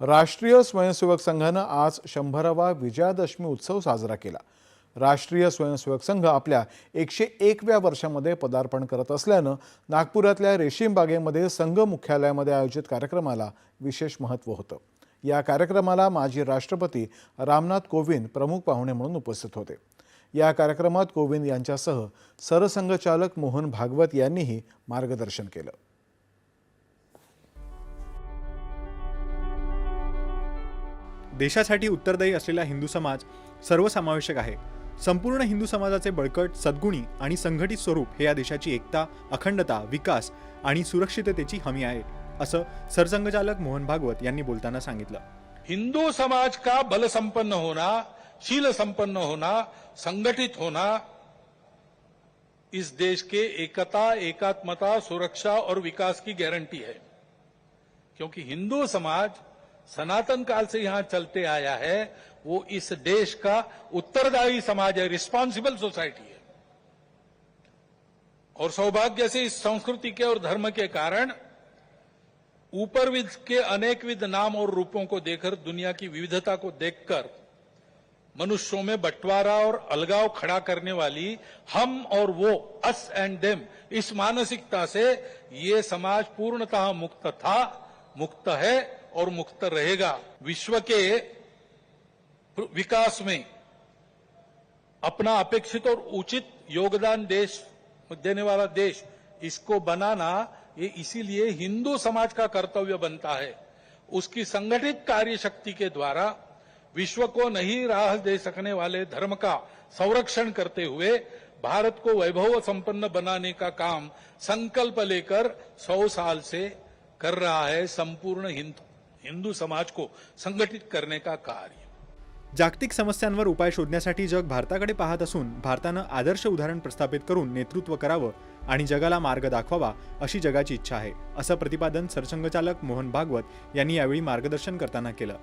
राष्ट्रीय स्वयंसेवक संघानं आज शंभरावा विजयादशमी उत्सव साजरा केला. राष्ट्रीय स्वयंसेवक संघ आपल्या एकशे एकव्या वर्षामध्ये पदार्पण करत असल्यानं नागपुरातल्या रेशीमबागेमध्ये संघ मुख्यालयामध्ये आयोजित कार्यक्रमाला विशेष महत्त्व होतं. या कार्यक्रमाला माजी राष्ट्रपती रामनाथ कोविंद प्रमुख पाहुणे म्हणून उपस्थित होते. या कार्यक्रमात कोविंद यांच्यासह सरसंघचालक मोहन भागवत यांनीही मार्गदर्शन केलं. देशासाठी उत्तरदायी असलेला हिंदू समाज सर्वसमावेशक आहे. संपूर्ण हिंदू समाजाचे बळकट सद्गुणी आणि संघटित स्वरूप हे या देशाची एकता अखंडता विकास आणि सुरक्षिततेची हमी आहे असं सरसंघचालक मोहन भागवत यांनी बोलताना सांगितलं. हिंदू समाज का बल संपन्न होना शील संपन्न होना संगठित होना? इस देश के एकता एकात्मता सुरक्षा और विकास की गारंटी है। क्योंकि हिंदू समाज सनातन काल से यहाँ चलते आया है, वो इस देश का उत्तरदायी समाज है रिस्पॉन्सिबल सोसाइटी है। और सौभाग्य से इस संस्कृति के और धर्म के कारण ऊपरविद के अनेकविध नाम और रूपों को देखकर दुनिया की विविधता को देखकर, मनुष्यों में बंटवारा और अलगाव खड़ा करने वाली हम और वो अस एंड देम इस मानसिकता से ये समाज पूर्णतः मुक्त था, मुक्त है और मुक्त रहेगा विश्व के विकास में। अपना अपेक्षित और उचित योगदान देश, देने वाला देश, इसको बनाना, ये इसीलिए हिंदू समाज का कर्तव्य बनता है। उसकी संगठित कार्य शक्ति के द्वारा विश्व को नहीं राह दे सकने वाले धर्म का संरक्षण करते हुए भारत को वैभव संपन्न बनाने का काम संकल्प लेकर सौ साल से कर रहा है संपूर्ण हिंदू। हिंदू समाज को संगठित करने का कार्य। जागतिक समस्यांवर उपाय शोधण्यासाठी जग भारताकडे पाहत असून भारतानं आदर्श उदाहरण प्रस्थापित करून नेतृत्व करावं आणि जगाला मार्ग दाखवावा अशी जगाची इच्छा आहे असं प्रतिपादन सरसंघचालक मोहन भागवत यांनी यावेळी मार्गदर्शन करताना केलं.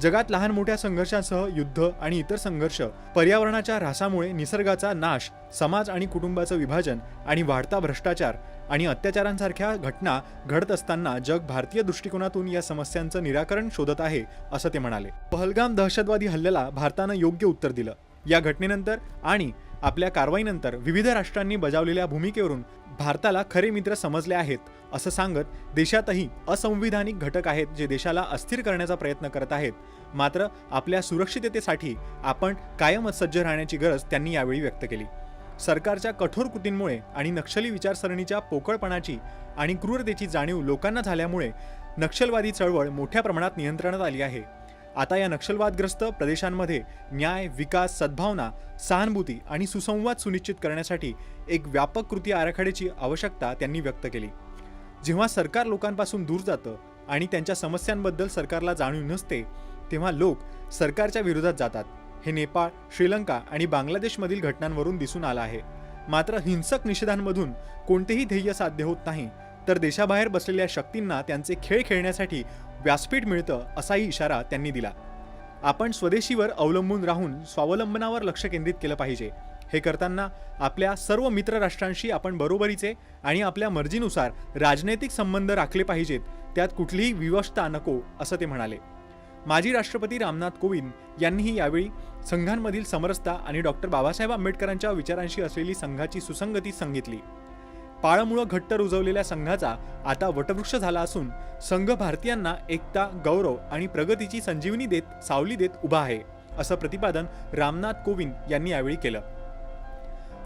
जगात लहान मोठ्या संघर्षांसह युद्ध आणि इतर संघर्ष पर्यावरणाच्या ऱ्हासामुळे निसर्गाचा नाश समाज आणि कुटुंबाचं विभाजन आणि वाढता भ्रष्टाचार आणि अत्याचारांसारख्या घटना घडत असताना जग भारतीय दृष्टिकोनातून या समस्यांचं निराकरण शोधत आहे असं ते म्हणाले. पहलगाम दहशतवादी हल्ल्याला भारतानं योग्य उत्तर दिलं. या घटनेनंतर आणि आपल्या कारवाईनंतर विविध राष्ट्रांनी बजावलेल्या भूमिकेवरून भारताला खरे मित्र समजले आहेत असं सांगत देशातही असंविधानिक घटक आहेत जे देशाला अस्थिर करण्याचा प्रयत्न करत आहेत. मात्र आपल्या सुरक्षिततेसाठी आपण कायमच सज्ज राहण्याची गरज त्यांनी यावेळी व्यक्त केली. सरकारच्या कठोर कृतींमुळे आणि नक्षली विचारसरणीच्या पोकळपणाची आणि क्रूरतेची जाणीव लोकांना झाल्यामुळे नक्षलवादी चळवळ मोठ्या प्रमाणात नियंत्रणात आली आहे. आता या नक्षलवादग्रस्त प्रदेशांमध्ये न्याय विकास सद्भावना सहानुभूती आणि सुसंवाद सुनिश्चित करण्यासाठी एक व्यापक कृती आराखड्याची आवश्यकता त्यांनी व्यक्त केली. जेव्हा सरकार लोकांपासून दूर जातं आणि त्यांच्या समस्यांबद्दल सरकारला जाणीव नसते तेव्हा लोक सरकारच्या विरोधात जातात. हे नेपाळ श्रीलंका आणि बांगलादेशमधील घटनांवरून दिसून आलं आहे. मात्र हिंसक निषेधांमधून कोणतेही ध्येय साध्य होत नाही तर देशाबाहेर बसलेल्या शक्तींना त्यांचे खेळ खेळण्यासाठी व्यासपीठ मिळतं असाही इशारा त्यांनी दिला. आपण स्वदेशीवर अवलंबून राहून स्वावलंबनावर लक्ष केंद्रित केलं पाहिजे. हे करताना आपल्या सर्व मित्र राष्ट्रांशी आपण बरोबरीचे आणि आपल्या मर्जीनुसार राजनैतिक संबंध राखले पाहिजेत त्यात कुठलीही विवशता नको असं ते म्हणाले. माजी राष्ट्रपती रामनाथ कोविंद यांनीही यावेळी संघांमधील समरसता आणि डॉक्टर बाबासाहेब आंबेडकरांच्या विचारांशी असलेली संघाची सुसंगती सांगितली. पाळमुळं घट्ट रुजवलेल्या संघाचा आता वटवृक्ष झाला असून संघ भारतीयांना एकता गौरव आणि प्रगतीची संजीवनी देत सावली देत उभा आहे असं प्रतिपादन रामनाथ कोविंद यांनी यावेळी केलं.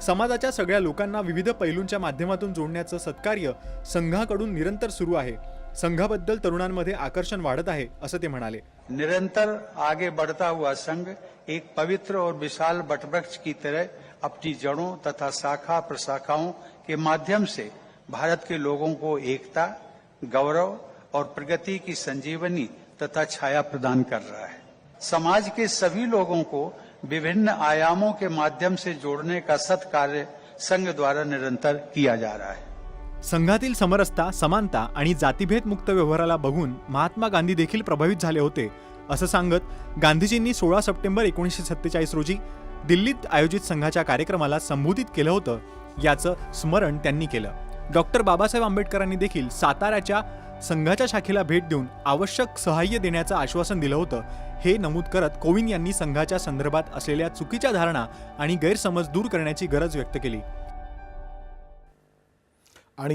समाजाच्या सगळ्या लोकांना विविध पैलूंच्या माध्यमातून जोडण्याचं सत्कार्य संघाकडून निरंतर सुरू आहे संघाबद्दल तरुणांमध्ये आकर्षण वाढत आहे, असं ते म्हणाले. निरंतर आगे बढ़ता हुआ संघ एक पवित्र और विशाल वटवृक्ष की तरह अपनी जड़ों तथा शाखा प्रशाखाओं के माध्यम से भारत के लोगों को एकता, गौरव और प्रगति की संजीवनी तथा छाया प्रदान कर रहा है। समाज के सभी लोगों को विभिन्न आयामों के माध्यम से जोड़ने का सत्कार्य संघ द्वारा निरंतर किया जा रहा है। संघातील समरसता समानता आणि जातीभेद मुक्त व्यवहाराला बघून महात्मा गांधी देखील प्रभावित झाले होते असं सांगत गांधीजींनी सोळा सप्टेंबर एकोणीसशे सत्तेचाळीस रोजी दिल्लीत आयोजित संघाच्या कार्यक्रमाला संबोधित केलं होतं. याचं स्मरण त्यांनी केलं. डॉक्टर बाबासाहेब आंबेडकरांनी देखील साताऱ्याच्या संघाच्या शाखेला भेट देऊन आवश्यक सहाय्य देण्याचं आश्वासन दिलं होतं. हे नमूद करत कोविंद यांनी संघाच्या संदर्भात असलेल्या चुकीच्या धारणा आणि गैरसमज दूर करण्याची गरज व्यक्त केली. आणि